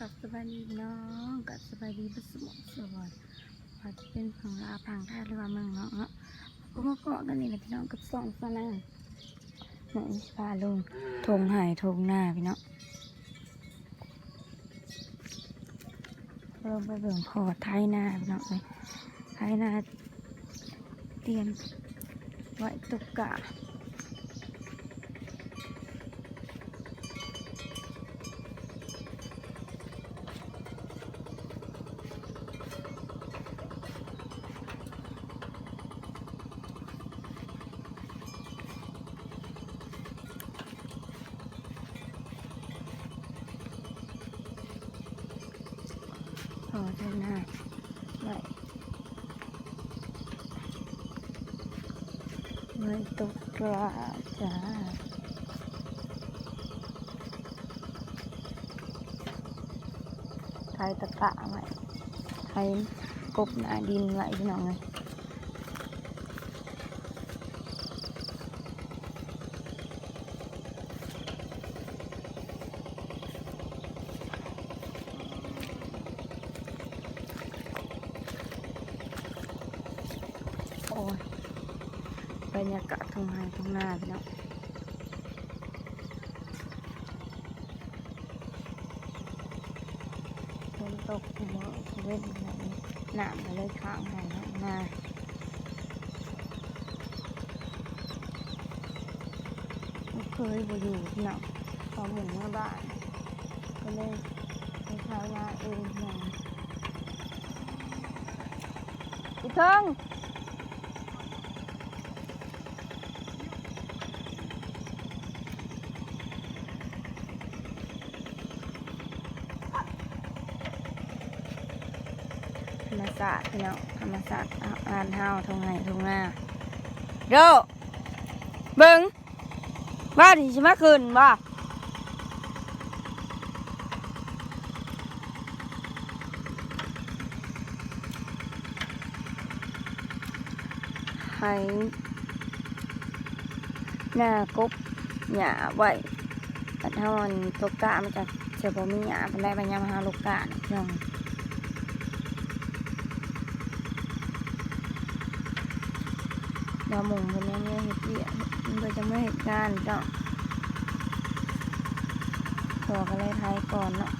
กับสบายดีน้องกับสบายดีประสมสวัสดิ์ว่าจะเป็นผังลาผังท่าหรือว่าเมืองเนาะเนาะพวกมาเกาะกันนี่แหละพี่น้องกับสองฝรั่งหน่อยพาลงทงหายทงหน้าพี่น้องเริ่มไปเบิ่งพอไทยหน้าพี่น้องเลยไทยหน้าเตรียมไว้ตุกกะ พอเท่าหน้าไว้ ไว้ตกกระจ้าไทยตะกะไว้ไทยกบหน้าดินไว้พี่น้องเลยโอ้ยบ รรยากาศทุ่งไร่ทุ่งนาพี่น้องฝนตกหัวเว้นแบบนี้น้ำก็เลยข้างไห้เนาะนาไม่เคยไปอยู่พี่น้องพอหมุนมาบ้าน ก็เลยไปเช้านาเองพี่น้องอีกครึ่ง ธรรมศาสตร์ พี่น้องธรรมศาสตร์อ่านเฮาทงไหนทงหน้าโยเบิงว่าที่จะมาคืนบ่ให้หน้ากบหญ้าไว้แต่ถ้ามันตกกะมันจะจะบ่มีหญ้าเป็นไรบางยามหาลูกกะนี่พี่น้องาวหมุงคนนี้เนี่ยเห็ดเบี้ยมันก็จะไม่เห็ดงานเนาะตัวก็เลยไทยก่อนเนาะ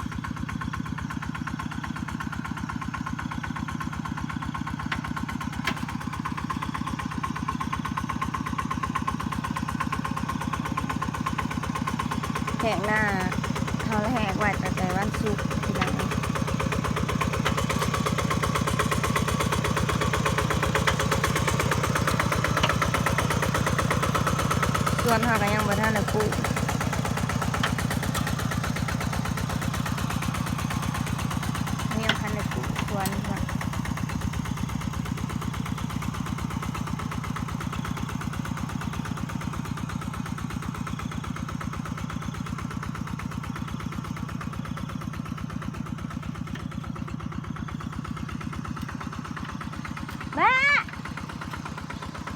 แหกหน้าเขาแล้วแหกไว้แต่แต่วันศุกร์ทีหลัง ส่วนหากันยังบ่ทันได้ปลูกมียังทันได้ปลูกสวนก่อนแม่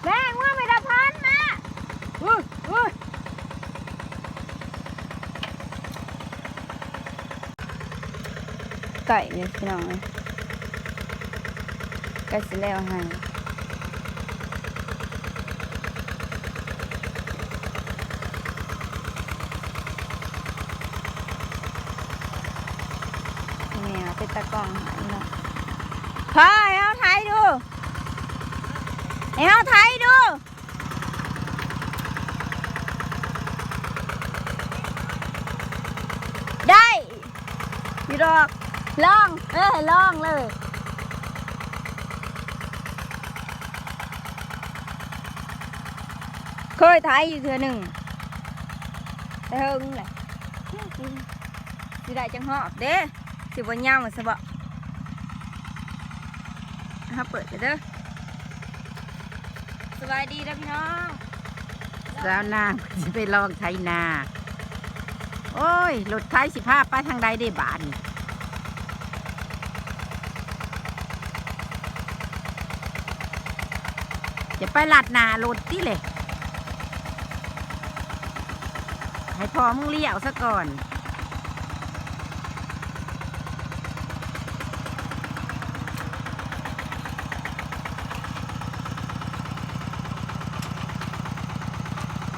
แม่ง่วงไม่ได้พันแม่ อุ้ยอุ้ย ไก่เนี่ยพี่น้องเลยไก่สิแล้วให้เนี่ยเป็นตะกร้องหายเนาะพ่อให้เอาไทยดูให้เอาไทยดูได้พี่ดอก ลอง เออลองเลย เคยถ่ายอยู่เทือหนึ่งแต่เฮิงแหละสิได้จังหอบเด้สิบ่ยาวเหมือนสบะฮะเปิดไปเด้อสบายดีนะพี่น้องสาวนางจะไปลองไถนา โอ้ยรถไถสิพาไปทางใดได้บานะไปลาดนาโรถที่เลยให้พร้อมเลี้ยวซะก่อน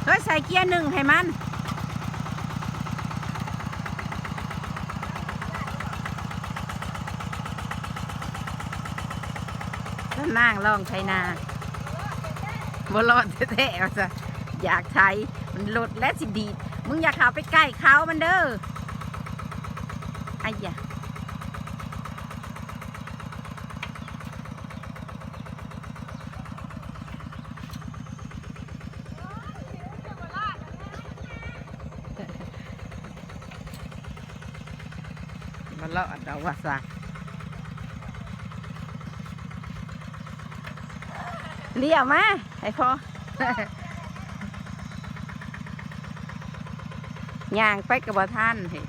เฮ้ยใส่เกียร์หนึ่งให้มันนั่งลองใช้นา บรอดแท้ๆเอาซะอยากใช้มันลดและสิดีดมึงอย่าเข้าไปใกล้เขามันเด้อไอ้ยะมันรอดเอาวาซะเลี้ยวมา ให้พอย่างไปกับบ่ท่านเฮ้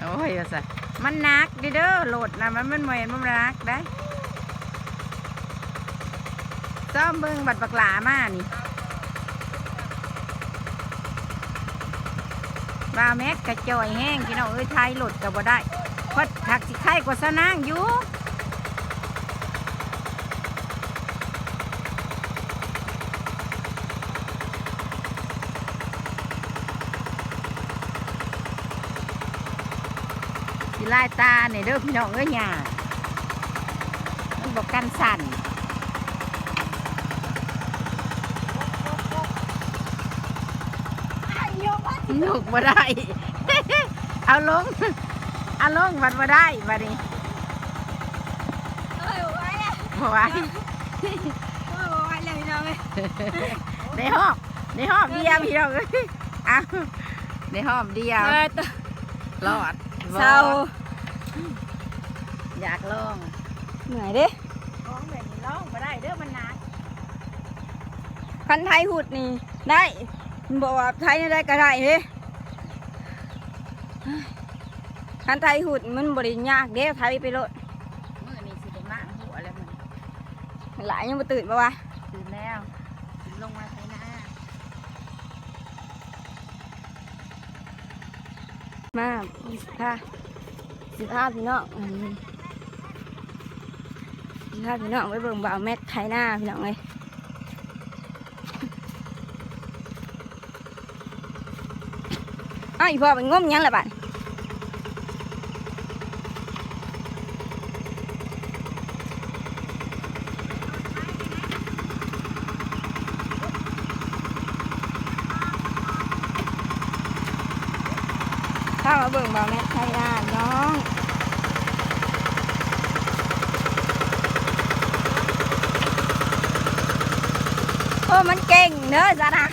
โอ้ยว่าซะมันนักด้อเด้อโหลดนะมันมันเหมือนมันนักได้ซ้อมเบิ่งบัดบักหลามานี่ว่าแม็กกระจอยแห้งพี่น้องเอ้ยไทยโหลดกับบ่ได้เพราะถักสิไข่กว่าสนางอยู่ ลายตาเนี่ยเด้อพี่น้องเอ้ยหย่ามันบอกกันสั่นยกมาได้ เอาลง เอาลงมันมาได้มาดิเอ้ยไว้แล้วมาไว้ไว้เลยพี่น้องเลยในห้องในห้องเดียวพี่น้องเอ้ยเอาในห้องเดียวเออตัวรอดบ่เศร้า อยากลองเหนื่อยเด้ของแบบนี้ลองมาได้เด้อมันหนักคันไทยหุดนี่ได้มันบอกว่าไทยนี่ได้ก็ได้เด้คันไทยหุดมันบริยากเด้ไทยไปโลดมื่อนี้สิได้มากหัวแล้วมันหลายยังมาตื่นปะวะตื่นแล้วตื่นลงมาใส่หน้ามาสิค่ะ สิค่ะพี่น้องสิค่ะพี่น้องไปเบิ่งบ่าวแม็กไทยหน้าพี่น้องเลยอ้าวอีพ่อไปงมยังละบัดข้ามาเบิ่งบ่าวแม็กไทยห น้าน้องโอ้มันเก่งเนอะจ้ะนะ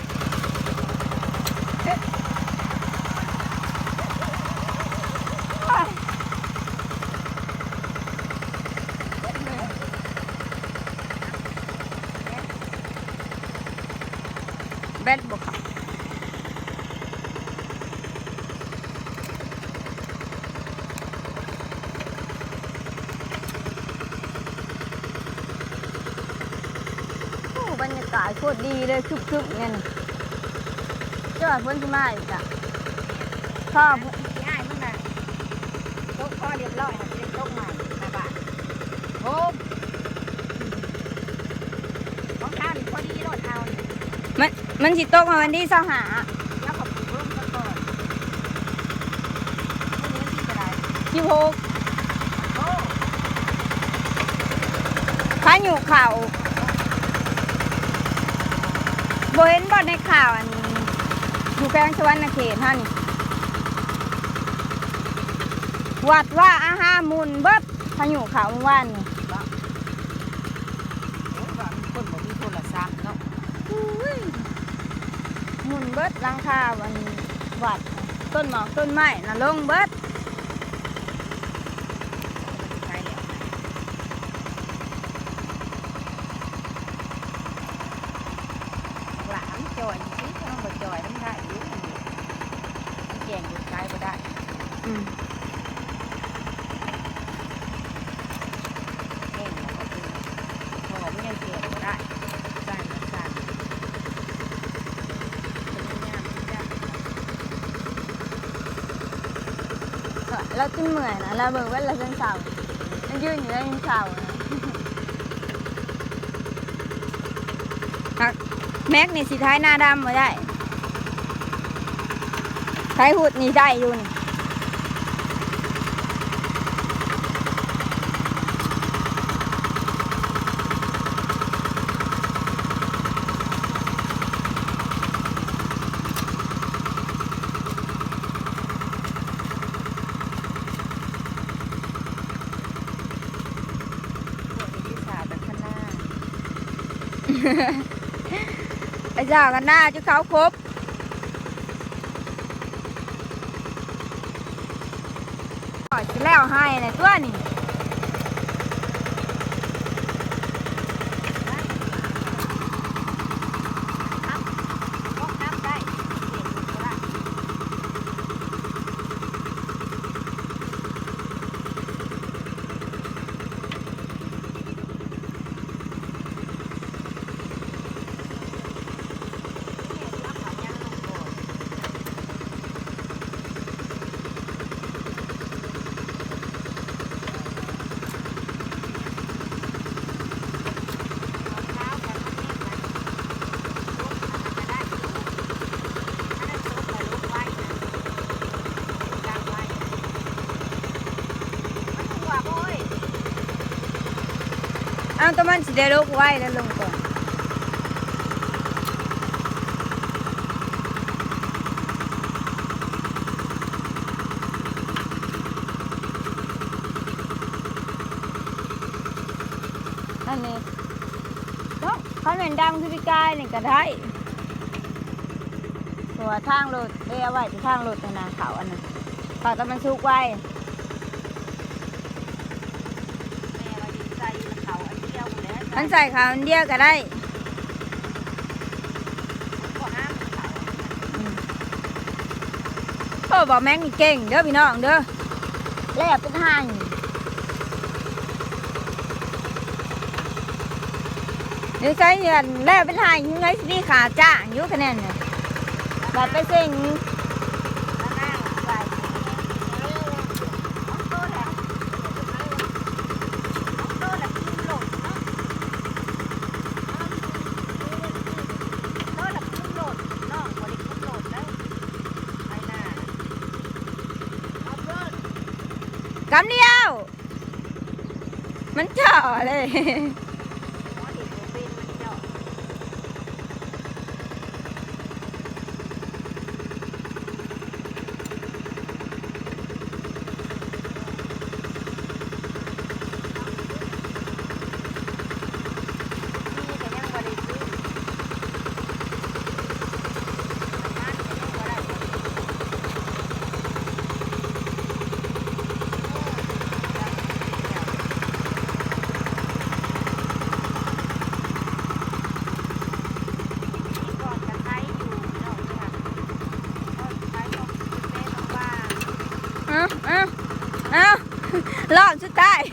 แบตบวกค่ะโอ้บรรยากาศโคตรดี เลยคึบๆเนี่ยนะเจ้าพ้นที่มาอีกอะข้าวง่ายมึงน่ะยกคอเรียบร้อยค่ะจะได้ยกใหม่นะบ้านโอ้มของข้าวนี่พอดีรถเอานี่มันมันสิตกมาวันที่สหาแล้วขอบคุณร่มกันก่อนพรุ่งนี้ที่จะได้ที่หกโอ้พายุข่าวโบเห็นบอลในข่าวอันอยู่แกลงสวรรณเขตท่านวัดว่าอาหามุนเบิดพายุข่าวเมื่อวานนี่โหว่ามีคนบอกมีโทรศัพท์เนาะอุ้ยหมุนเบิดหลังคาวันวัดน่ะต้นหมอกต้นไม้น่ะลงเบิด ใช่แล้วหลานจ อยสิถ้ามันบ่จอยมันได้อยู่มันนี่มันแกงอยู่ใช้บ่ได้อืมแห้งแล้วก็คือหอมยังเกลี่ยบ่ได้ใส่มันสั่นเป็นงามที่ได้เราจิ้มเหมื่อยนะเราเบิกว่าเราเป็นสาวเรายืนอยู่แล้วยังสาวนะหัก แม็กนี่สีท้ายหน้าดำมาได้ท้ายหุดนี่ได้อยู่นี่ที่สา ไอ้จ่ากันหน้าจุเขาครบก่อจะแล้วให้เลยตัวนี้ ก็นับได้เก่งก็ได้ เอาตัว มันสิได้ลกไว้แล้วลงก่อนอันนี้ต้องเขาเหมือนดำคือพี่กายนี่ก็ได้ตัวทางรถเอ้ยไว้ที่ทางรถนะเขาอันนั้นเขาแตมันสุกไว้ มันใส่ขาวอันเดียวก็ได้อืมโอ้บอกแม็กนี่เก่งเด้อพี่น้องเด้อแลบเป็นห่างเดี๋ยวใช้เงินแลบเป็นห่างยังไงสิมีขาจ้างอยู่คะแนนเนี่ยบัดไปเซ็งกำเดียว มันเจาะเลย เอาเอาเอา รอบ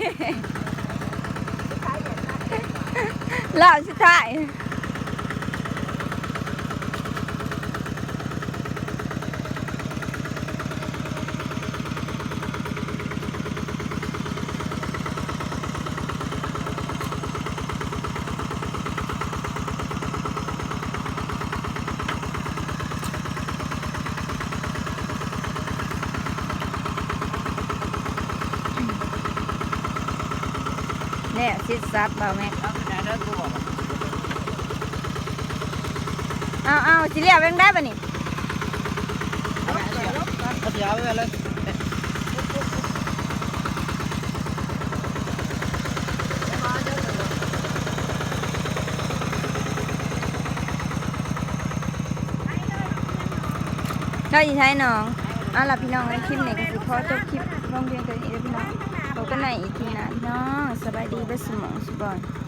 สุดท้ายรอบสุดท้าย เนี่ยซิดซับเบาแม็กเอาเอาสิเรียกยังได้ปะนี่ยาวไปเลยเราจะใช้น้องเอาล่ะพี่น้องในคลิปนี้ก็สิขอจบคลิปลงเพียงตัวนี้เด้อพี่น้องพบ กันใหม่อีกทีนะน้องสบายดีเบสมองสบอน